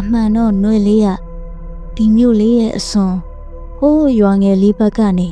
အမှန်တော့ຫນွေလေးကဒီမြို့လေးရဲ့အစွန်ဟိုးရွာငယ်လေးဘက်ကနေ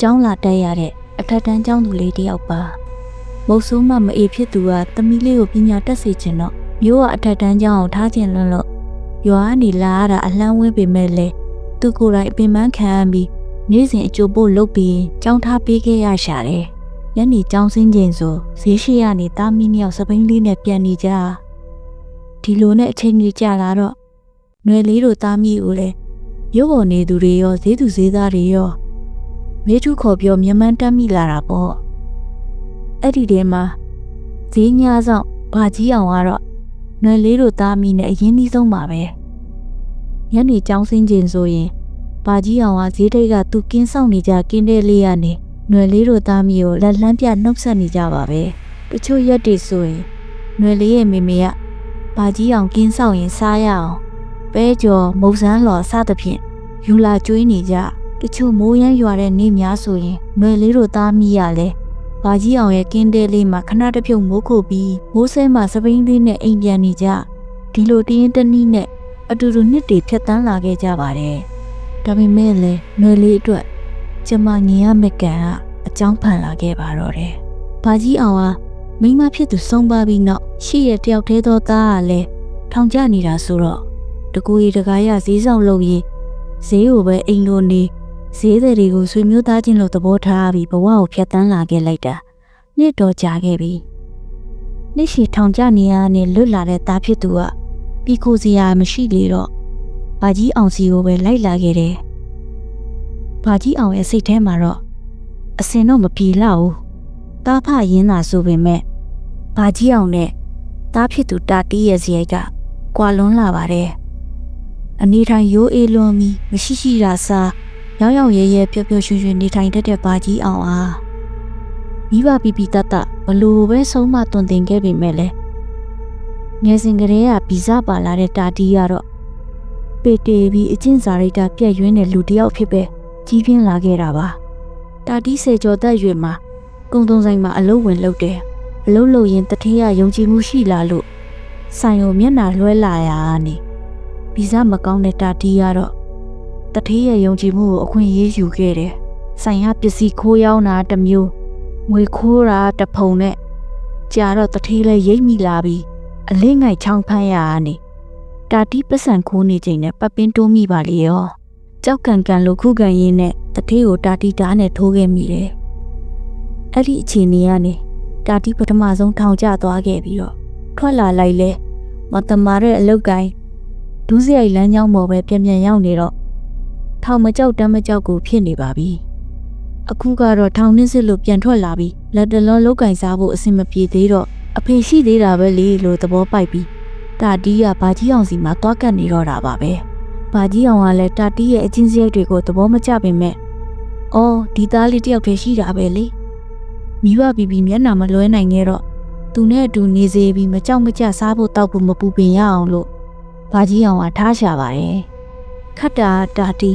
ကျောင်းလာတက်ရတဲ့အထက်တန်းကျောင်းသူလေးတယောက်ပါမုတ်ဆိုးမမအေးဖြစ်သူကသမီးလေးကိုပညာတက်စေချင်တော့မျိုးကအထက်တန်းကျောင်းကိုထားခြင်းလွန်းလို့ရွာကနေလာရတာအလှမ်းဝင်းပေမဲ့လေသူကိုယ်တိုင်အပင်ပန်းခံရပြီးနေ့စဉ်အကျိုးပို့လုပ်ပြီးကျောင်းထားပေးခဲ့ရရှာတယ်ညနေကျောင်းစင်းချိန်ဆိုဈေးရှိရနေတာမီးမြောက်စပိန်လေးနဲ့ပြန်နေကြဒီလိုနဲ့အချိန်ကြီးကြာလာတော့ နွယ်လေးတို့သားမိဦးလဲမြို့ပေါ်နေသူတွေရောဈေးသူဈေးသားတွေရောမေထုခေါ်ပြောမြမန်းတက်မိလာတာပေါ့အဲ့ဒီတည်းမှာဈေးညာဆောင်ဘာကြီးအောင်ကတော့နွယ်လေးတို့သားမိနဲ့အရင်ကြီးဆုံးပါပဲညနေကြောင်းစင်းခြင်းဆိုရင်ဘာကြီးအောင်ကဈေးထိပ်ကသူကင်းဆောင်နေကြကင်းတဲ့လေးရနေနွယ်လေးတို့သားမိကိုလက်လန်းပြနှုတ်ဆက်နေကြပါပဲတချို့ရက်တွေဆိုရင်နွယ်လေးရဲ့မိမေကဘာကြီးအောင်ကင်းဆောင်ရင်စားရအောင် ပဲကြော်မုတ်စန်းလော်စသဖြင့်ယူလာကျွေးနေကြတချို့မိုးရမ်းရွာတဲ့နေ့များဆိုရင်နွယ်လေးတို့သားမိရလဲဘာကြီးအောင်ရဲ့ကင်းတဲလေးမှာခဏတစ်ဖြုတ်မိုးခုတ်ပြီးမိုးဆဲမှာစပိန်လေးနဲ့အိမ်ပြန်နေကြဒီလိုတင်းတနည်းနဲ့အတူတူနှစ်တွေဖြတ်တန်းလာခဲ့ကြပါတယ်ဒါပေမဲ့လည်းနွယ်လေးအတွက်ကျမငင်ရမကန်ကအကြောင်းဖန်လာခဲ့ပါတော့တယ်ဘာကြီးအောင်ဟာမိမဖြစ်သူဆုံးပါပြီးနောက်ရှေ့ရတယောက်သေးသောသားကလည်းထောင်ကျနေတာဆိုတော့ တကူရီတကားရဈေးဆောင်လုပ်ရင်ဈေးကိုပဲအိမ်လိုနေဈေးတွေကိုဆွေမျိုးသားချင်းလိုသဘောထားပြီးဘဝကိုဖျက်ဆီးလာခဲ့လိုက်တာနှစ်တော်ကြာခဲ့ပြီနှစ်ရှည်ထောင်ကျနေရနဲ့လွတ်လာတဲ့သားဖြစ်သူကပြီးကိုစရာမရှိလေတော့ဘာကြီးအောင်စီကိုပဲလိုက်လာခဲ့တယ်ဘာကြီးအောင်ရဲ့စိတ်ထဲမှာတော့အစင်တော့မပြေလောက်ဘူးတားဖရင်းသာဆိုပေမဲ့ဘာကြီးအောင်နဲ့တားဖြစ်သူတာတီးရဲ့ဇယိုက်ကကွာလွန်းလာပါတယ် အနေထိုင်ရိုးအေးလွန်ပြီးမရှိရှိတာစားရောက်ရောက်ရဲရဲပျော်ပျော်ရွှင်ရွှင်နေထိုင်တတ်တဲ့ဘာကြီးအောင်အားမိဘပီပီတတ်တဘလို့ပဲဆုံးမတွင်တင်ခဲ့ပေမဲ့လည်းငယ်စဉ်ကတည်းကဗီဇပါလာတဲ့တာတီးကတော့ပေတေပြီးအကျင့်စာရိတ္တပြက်ယွင်းတဲ့လူတစ်ယောက်ဖြစ်ပဲကြီးပြင်းလာခဲ့တာပါတာတီးစေကျော်သက်ရွယ်မှာကုံတုံဆိုင်မှာအလုပ်ဝင်လုပ်တယ်အလုပ်လုပ်ရင်တထင်းရယုံကြည်မှုရှိလာလို့ဆိုင်ကိုမျက်နှာလွှဲလာရကနေ ဗီဇမကောင်းတဲ့တာတီးကတော့တထင်းရယုံကြည်မှုကိုအခွင့်အရေးယူခဲ့တယ်ဆိုင်ကပစ္စည်းခိုးရောက်တာတစ်မျိုးငွေခိုးတာတစ်ဖုံနဲ့ကြာတော့တထင်းလဲရိပ်မိလာပြီးအလင်းငိုက်ချောင်းဖမ်းရကနေတာတီးပတ်စံခိုးနေချိန်နဲ့ပတ်ပင်းတိုးမိပါလေရောကြောက်ကန်ကန်လို့ခုခံရင်းနဲ့တထေးကိုတာတီတားနဲ့ထိုးခဲ့မိတယ်အဲ့ဒီအချိန်နေကနေတာတီပထမဆုံးထောင်ကျသွားခဲ့ပြီးတော့ထွက်လာလိုက်လဲမတမာတဲ့အလုတ်ကိုင်း ဒူးစရိုက်လမ်းကြောင်းပေါ်ပဲပြန်ပြန်ရောက်နေတော့ထောင်မကြောက်တမ်းမကြောက်ကိုဖြစ်နေပါပြီအခုကတော့ထောင်နှင်းစစ်လို့ပြန်ထွက်လာပြီးလက်တလုံးလောက်ကင်စားဖို့အဆင်မပြေသေးတော့အဖေရှိသေးတာပဲလေလို့သဘောပိုက်ပြီးတာတီးကဘာကြီးအောင်စီမှာတွားကတ်နေတော့တာပါပဲဘာကြီးအောင်ကလည်းတာတီးရဲ့အချင်းစရိုက်တွေကိုသဘောမကျပေမဲ့အော်ဒီသားလေးတယောက်တည်းရှိတာပဲလေမိဘဘီဘီမျက်နှာမလွဲနိုင်ခဲ့တော့သူနဲ့အတူနေစေပြီးမကြောက်မကြစားဖို့တောက်ဖို့မပူပင်ရအောင်လို့ ဘာကြီးအောင်ကထားရှာပါတယ်ခတ်တာတာတီ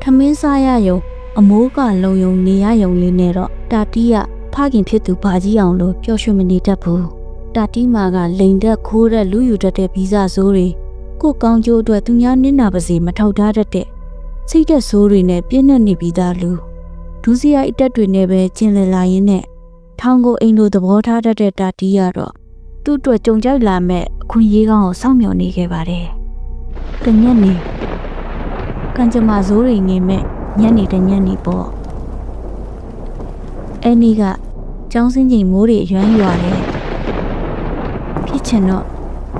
ထမင်းစားရယုံအမိုးကလုံယုံနေရယုံလေးနဲ့တော့တာတီကဖခင်ဖြစ်သူဘာကြီးအောင်လို့ပျော်ရွှင်မနေတတ်ဘူးတာတီမာကလိန်တက်ခိုးတဲ့လူယူတတ်တဲ့ဗီဇဆိုးတွေကိုကောင်းကျိုးအတွက်သူများနစ်နာပါစေမထောက်ထားတတ်တဲ့စိတ်သက်ဆိုးတွေနဲ့ပြည့်နှက်နေပြီးသားလူဒူးစီယာအတက်တွေနဲ့ပဲကျင်လည်လာရင်းနဲ့ထောင်ကိုအိမ်လိုသဘောထားတတ်တဲ့တာတီကတော့သူ့အတွက်ကြုံကြိုက်လာမဲ့အ ခွင့်အရေးကောင်းကိုစောင့်မျှော်နေခဲ့ပါတယ်။တညက်နေကံကြမ္မာဇိုးတွေငင်မဲ့ညနေတညက်နေပေါ့။အဲ့ဒီကကျောင်းစင်းချိန်မိုးတွေရွမ်းရွာတယ်။ဖြစ်ချင်တော့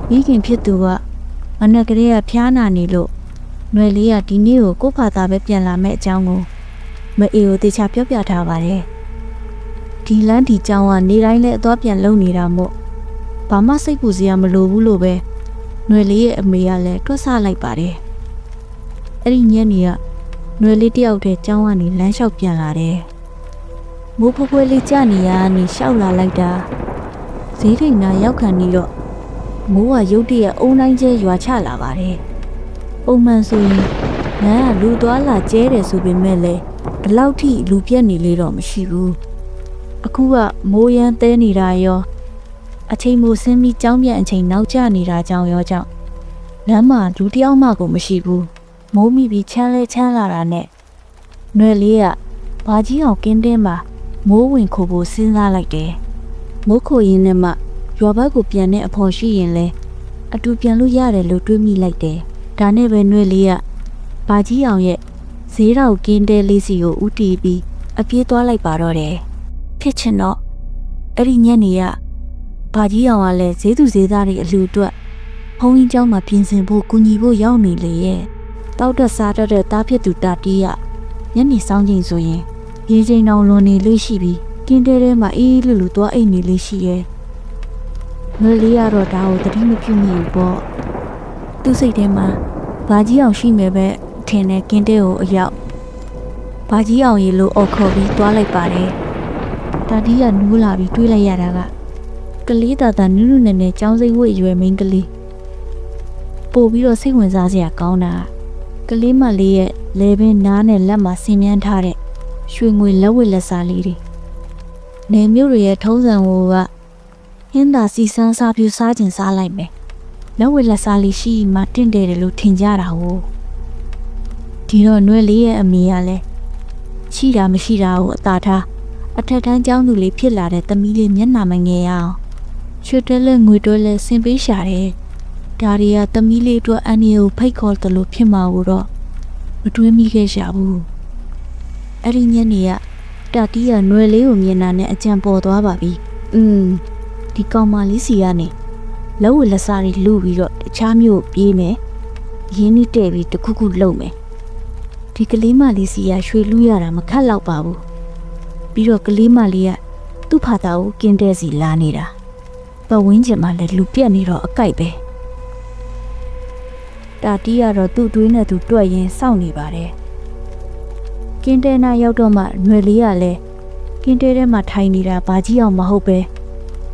မိခင်ဖြစ်သူကမနက်ကလေးကဖျားနာနေလို့ຫນွယ်လေးကဒီနေ့ကိုကို့ဖာသာပဲပြန်လာမဲ့အကြောင်းကိုမအေကိုတေချာပြောပြထားပါတယ်။ဒီလန်းဒီကျောင်းကနေတိုင်းလဲအသွားပြန်လုံနေတာမို့ ဘာမှစိတ်ပူစရာမလိုဘူးလို့ပဲຫນွယ်လေးရဲ့အမေကလည်းတွက်ဆလိုက်ပါတယ်။အဲ့ဒီညနေကຫນွယ်လေးတယောက်တည်းကျောင်းကနေလမ်းလျှောက်ပြန်လာတယ်။မိုးဖွယ်ဖွယ်လေးကြနေရကနေရှောက်လာလိုက်တာဈေးထိန်နာရောက်ခံနေတော့မိုးကရုတ်တရက်အုံတိုင်းကျဲရွာချလာပါတယ်။ပုံမှန်ဆိုရင်လမ်းကလူသွားလာကျဲတယ်ဆိုပေမဲ့လည်းဒီလောက်ထိလူပြက်နေလေတော့မရှိဘူး။အခုကမိုးရမ်းတဲနေတာရော အချိန်မိုဆင်းပြီးကြောင်းပြန်အချိန်နောက်ကျနေတာကြောင့်ရောကြောင့်လမ်းမှာလူတစ်ယောက်မှကိုမရှိဘူးမိုးမိပြီးချမ်းလဲချမ်းလာတာနဲ့နွယ်လေးကဘာကြီးအောင်ကင်းတင်းမှာမိုးဝင်ခိုဖို့စဉ်းစားလိုက်တယ်မိုးခိုရင်နဲ့မှရွာဘက်ကိုပြန်တဲ့အဖော်ရှိရင်လဲအတူပြန်လို့ရတယ်လို့တွေးမိလိုက်တယ်ဒါနဲ့ပဲနွယ်လေးကဘာကြီးအောင်ရဲ့ဈေးတော်ကင်းတဲလေးစီကိုဥတီးပြီးအပြေးသွားလိုက်ပါတော့တယ်ဖြစ်ချင်တော့အဲ့ဒီညနေက ဘာကြီးအောင်ကလည်းဈေးသူဈေးသားတွေအလူအတွက်ဘုံကြီးเจ้าမှာပြင်ဆင်ဖို့ကူညီဖို့ရောက်နေလေရဲ့တောက်တက်စားတတ်တဲ့တားဖြစ်သူတာတီးကညနေဆောင်ချိန်ဆိုရင်ရေချိန်တောင်လွန်နေလို့ရှိပြီးကင်းတဲထဲမှာအေးလူလူသွားအိတ်နေလို့ရှိရဲ့မလေးရတော့ဒါကိုသတိမပြုမိဘူးပေါ့သူ့စိတ်ထဲမှာဘာကြီးအောင်ရှိမယ်ပဲထင်တဲ့ကင်းတဲကိုအရောက်ဘာကြီးအောင်ရေလို့အော်ခေါ်ပြီးသွားလိုက်ပါတယ်တာတီးကနူးလာပြီးတွေးလိုက်ရတာက ကလေးတာတာနုနုနယ်နယ်ចောင်းစိတ်ဝတ်ရွယ်မင်းကလေးပို့ပြီးတော့စိတ်ဝင်စားစရာကောင်းတာကလေးမလေးရဲ့လေပင်နားနဲ့လက်မှာဆင်မြန်းထားတဲ့ရွှေငွေလက်ဝတ်လက်စားလေးတွေနေမျိုးတွေရဲ့ထုံးစံဟိုကဟင်းသာစီစန်းစားပြူစားခြင်းစားလိုက်မယ်လက်ဝတ်လက်စားလေးရှိမှတင့်တယ်တယ်လို့ထင်ကြတာဟိုဒီတော့နွယ်လေးရဲ့အမေကလည်းရှိတာမရှိတာကိုအသာထားအထက်တန်းကျောင်းသူလေးဖြစ်လာတဲ့သမီးလေးမျက်နှာမငယ်ရအောင် ရွှေတွဲလဲငွေတွဲလဲဆင်ပေးရှာတယ်ဒါတွေကသမီးလေးအတွက်အန်နီကိုဖိတ်ခေါ်တယ်လို့ဖြစ်မှာတော့မတွေးမိခဲ့ရှာဘူးအဲ့ဒီညနေကတာတီးကနွယ်လေးကိုမြင်တာနဲ့အကြံပေါ်သွားပါပြီอืมဒီကောင်မလေးစီကနေလက်ဝတ်လက်စားတွေလူပြီးတော့တခြားမျိုးပြေးမယ်ရင်းနှီးတဲ့ပြီးတခုခုလုံမယ်ဒီကလေးမလေးစီကရွှေလူရတာမခက်တော့ပါဘူးပြီးတော့ကလေးမလေးကသူ့ဖာသာကိုကင်းတဲ့စီလာနေတာ ပတ်ဝန်းကျင်မှာလည်းလူပြက်နေတော့အကြိုက်ပဲတာတီးကတော့သူ့တွေးနဲ့သူတွက်ရင်းစောင့်နေပါတယ်ကင်းတဲနာရောက်တော့မှຫນွယ်လေးကလည်းကင်းတဲထဲမှာထိုင်နေတာဘာကြီးအောင်မဟုတ်ပဲ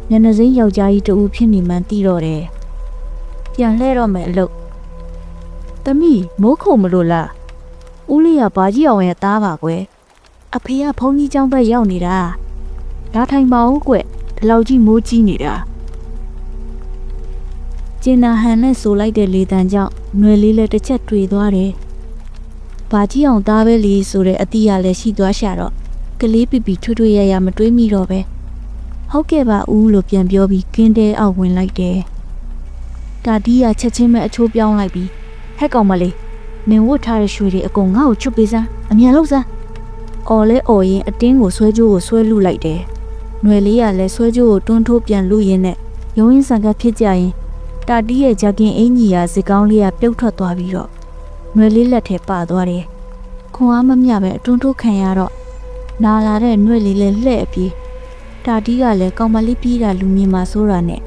ညနေစိမ်းယောက်ျားကြီးတူဖြစ်နေမှန်းသိတော့တယ်ပြန်လှဲတော့မယ်အလုပ်တမီးမိုးခုံမလို့လားဦးလေးကဘာကြီးအောင်ရဲ့သားပါကွယ်အဖေကဘုန်းကြီးကျောင်းဘက်ရောက်နေတာဒါထိုင်ပါဦးကွဒီလောက်ကြီးမိုးကြီးနေတာ ကျင်နာဟန်နဲ့ဆိုလိုက်တဲ့လေတံကြောင့်ຫນွယ်လေးလည်းတစ်ချက်တွေ့သွားတယ်။ဘာကြီးအောင်သားပဲလေဆိုတဲ့အတီးရလည်းရှိသွားရှာတော့ကလေးပီပီထွတ်ထွတ်ရရမတွေးမိတော့ပဲဟုတ်ကဲ့ပါဦးလို့ပြန်ပြောပြီးကင်းတဲအောက်ဝင်လိုက်တယ်။တာတီးရချက်ချင်းပဲအချိုးပြောင်းလိုက်ပြီးဟက်ကောင်မလေးနင်ဝတ်ထားတဲ့ရွှေတွေအကုန်ငါ့ကိုချွတ်ပေးစမ်းအမြန်လုပ်စမ်း အော်လဲအော်ရင်အတင်းကိုဆွဲကြိုးကိုဆွဲလူလိုက်တယ်။ຫນွယ်လေးကလည်းဆွဲကြိုးကိုတွန်းထိုးပြန်လူရင်းနဲ့ရုံးရင်းဆန်ကဖြစ်ကြရင် တာတီးရဲ့ဂျက်ကင်အင်ကြီးရာဇစ်ကောင်းလေးကပြုတ်ထွက်သွားပြီးတော့နွယ်လေးလက်ထဲပါသွားတယ်။ခွန်အားမမျှပဲအတွန်းထိုးခံရတော့နာလာတဲ့နွယ်လေးလည်းလှဲ့ပြီးတာတီးကလည်းကောင်မလေးပြေးတာလူမြင်မှာစိုးတာနဲ့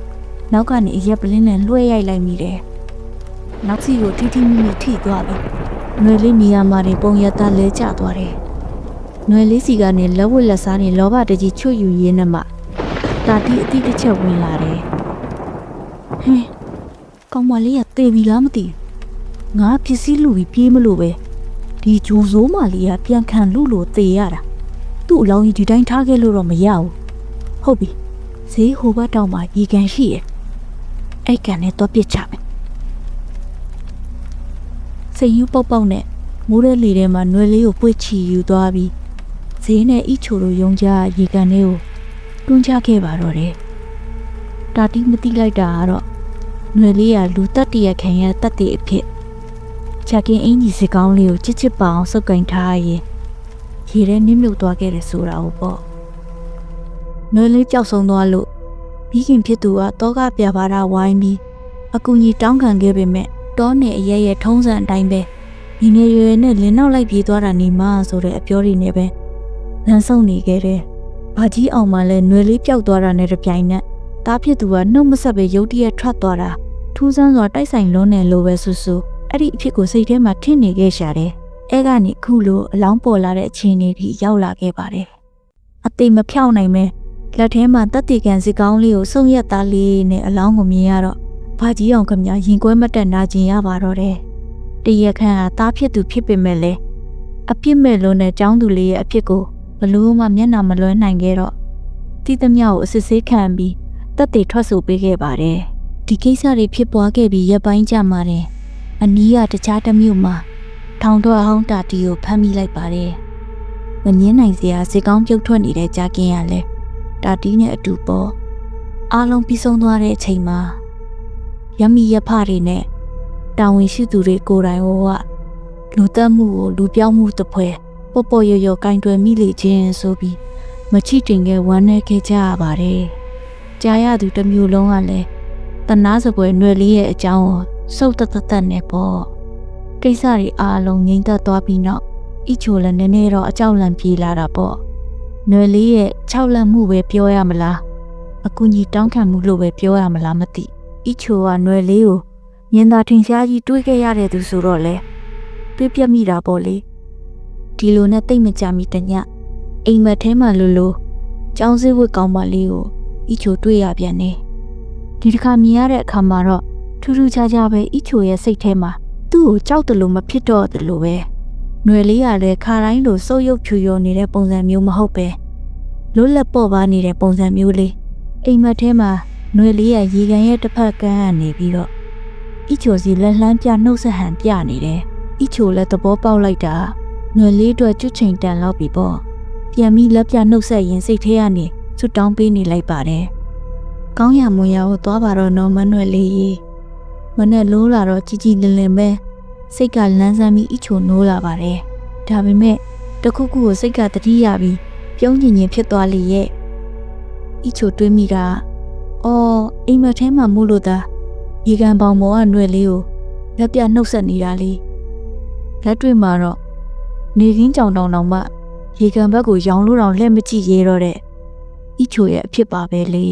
နောက်ကနေအရက်ပလင်းနဲ့လွှဲရိုက်လိုက်မိတယ်။နောက်စီကိုထိထိမိမိထိသွားပြီ။နွယ်လေးနေရာမှာတင်ပုံရသားလဲကျသွားတယ်။နွယ်လေးစီကနေလက်ဝတ်လက်စားနဲ့လောဘတကြီးချွတ်ယူရင်းနဲ့မှတာတီအတိတစ်ချက်ဝင်လာတယ်။ ကောင်မလေးကတေပြီလားမသိဘူးငါပစ္စည်းလူပြီးပြေးမလို့ပဲဒီဂျိုဆိုးမလေးကပြန်ခံလူလို့တေရတာသူ့အလောင်းကြီးဒီတိုင်းထားခဲ့လို့တော့မရဘူးဟုတ်ပြီဈေးဟိုဘက်တောင်မှာရေကန်ရှိရဲ့အဲ့ကန်နဲ့တော့ပြစ်ချမယ်စိတ်ယူပေါက်ပေါက်နဲ့မိုးတဲ့လေထဲမှာနွယ်လေးကိုပွေ့ချီယူသွားပြီးဈေးနဲ့အီချိုလိုယုံကြရေကန်လေးကိုတွန်းချခဲ့ပါတော့တယ်။တာတီမတိလိုက်တာကတော့ ຫນွေလေးရလူတက်တရခံရတက်တဲ့အဖြစ်ချက်ကင်းအင်ကြီးစကောင်းလေးကိုချစ်ချစ်ပအောင်စုပ်ကင်ထားရင်ရေထဲနစ်မြုပ်သွားခဲ့တယ်ဆိုတာကိုပေါ့။နှွေလေးပျောက်ဆုံးသွားလို့မိခင်ဖြစ်သူကတောကပြပါတာဝိုင်းပြီးအကူကြီးတောင်းခံခဲ့ပေမဲ့တောနယ်အရရဲ့ထုံးစံအတိုင်းပဲမိငယ်ရွယ်နဲ့လင်းနောက်လိုက်ပြေးသွားတာနေမှဆိုတဲ့အပြောတွေနဲ့ပဲလမ်းဆုံနေခဲ့တယ်။ဘာကြီးအောင်မှလည်းနှွေလေးပျောက်သွားတာနဲ့တပြိုင်နက် တားဖြစ်သူကနှုတ်မဆက်ပဲရုတ်တရက်ထွက်သွားတာထူးဆန်းစွာတိုက်ဆိုင်လုံးနဲ့လိုပဲဆူဆူအဲ့ဒီအဖြစ်ကိုစိတ်ထဲမှာထင်နေခဲ့ရှာတယ်။အဲကနေခုလိုအလောင်းပေါ်လာတဲ့အခြေအနေထိရောက်လာခဲ့ပါတယ်။အသေးမဖြောက်နိုင်ပဲလက်ထဲမှာတက်တီကန်စီကောင်းလေးကိုစုံရက်သားလေးနဲ့အလောင်းကိုမြင်ရတော့ဘာကြီးအောင်ခမရင်ကွဲမတက်နာကျင်ရပါတော့တယ်။တရခန့်ဟာတားဖြစ်သူဖြစ်ပေမဲ့လည်းအပြစ်မဲ့လုံးနဲ့ចောင်းသူလေးရဲ့အဖြစ်ကိုဘလို့မှမျက်နှာမလွှဲနိုင်ခဲ့တော့တိသမျှကိုအစစ်ဆေးခံပြီး တက်တေထွက်ဆိုပေးခဲ့ပါတယ်ဒီကိစ္စတွေဖြစ်ပွားခဲ့ပြီးရပ်ပိုင်းကြမှာတယ်အနီးကတခြားတစ်မြို့မှာထောင်ထွက်ဟောင်းတာတီကိုဖမ်းမိလိုက်ပါတယ်။မငင်းနိုင်စရာစေကောင်းပြုတ်ထွက်နေတဲ့ကြာကင်းရလဲတာတီနဲ့အတူပေါ့အားလုံးပြီးဆုံးသွားတဲ့အချိန်မှာရမီရဖတွေနဲ့တာဝန်ရှိသူတွေကိုယ်တိုင်ဟောကလူတက်မှုကိုလူပြောင်းမှုတစ်ဖွဲပေါ့ပေါ့ရရကင်တွယ်မိလေခြင်းဆိုပြီးမချိတင်ခဲ့ဝမ်းနေခဲ့ကြရပါတယ်။ ကြားရသူတစ်မျိုးလုံးကလည်းတနာစပွဲຫນွယ်လေးရဲ့အကြောင်းကိုစုပ်တသက်သက်နဲ့ပေါ့ကိစ္စတွေအားလုံးငြိမ်သက်သွားပြီးနောက်အီချိုလည်းနည်းနည်းတော့အကြောက်လန့်ပြေးလာတာပေါ့ຫນွယ်လေးရဲ့ခြောက်လန့်မှုပဲပြောရမလားအကူကြီးတောင်းခံမှုလို့ပဲပြောရမလားမသိအီချိုကຫນွယ်လေးကိုမြင်သာထင်ရှားကြီးတွေးခဲ့ရတဲ့သူဆိုတော့လေတွေးပြတ်မိတာပေါ့လေဒီလိုနဲ့တိတ်မကြမီတညအိမ်မက်ထဲမှာလိုလိုကျောင်းစည်းဝတ်ကောင်းပါလေးကို အီချိုတွေ့ရပြန်နေဒီတစ်ခါမြင်ရတဲ့အခါမှာတော့ထူးထူးခြားခြားပဲအီချိုရဲ့စိတ်ထဲမှာသူ့ကိုကြောက်တယ်လို့မဖြစ်တော့တယ်လို့ပဲຫນွယ်လေးကလည်းခါတိုင်းလိုစိုးရုပ်ဖြူရောနေတဲ့ပုံစံမျိုးမဟုတ်ပဲလွတ်လပ်ပေါ့ပါနေတဲ့ပုံစံမျိုးလေးအိမ်မက်ထဲမှာຫນွယ်လေးရဲ့ရေကန်ရဲ့တစ်ဖက်ကန်းကနေပြီးတော့အီချိုစီလက်လှမ်းပြနှုတ်ဆက်ဟန်ပြနေတယ်အီချိုလည်းသဘောပေါက်လိုက်တာຫນွယ်လေးအတွက်ကျွတ်ချိန်တန်လောက်ပြီပေါ့ပြန်ပြီးလက်ပြနှုတ်ဆက်ရင်စိတ်ထဲကနေ ဆွတ်တောင်းပေးနေလိုက်ပါတယ်ကောင်းရမွန်ရကိုသွားပါတော့နော်မနှွယ်လေးရေမနဲ့လိုးလာတော့ជីជីလင်လင်ပဲစိတ်ကလန်းဆန်းပြီးအီချိုနိုးလာပါတယ်ဒါပေမဲ့တခုခုကိုစိတ်ကတတိယပြီးပြုံးညင်ညင်ဖြစ်သွားလေရဲ့အီချိုတွေးမိတာအော်အိမ်မက်ထဲမှာမို့လို့သားရေကန်ပေါင်ပေါ်ကຫນွယ်လေးကိုလက်ပြနှုတ်ဆက်နေတာလေလက်တွေ့မှာတော့နေရင်းကြောင်တောင်တောင်မှရေကန်ဘက်ကိုရောင်လို့တောင်လက်မကြည့်ရဲတော့တဲ့ အီချိုရဲ့အဖြစ်ပါပဲလေ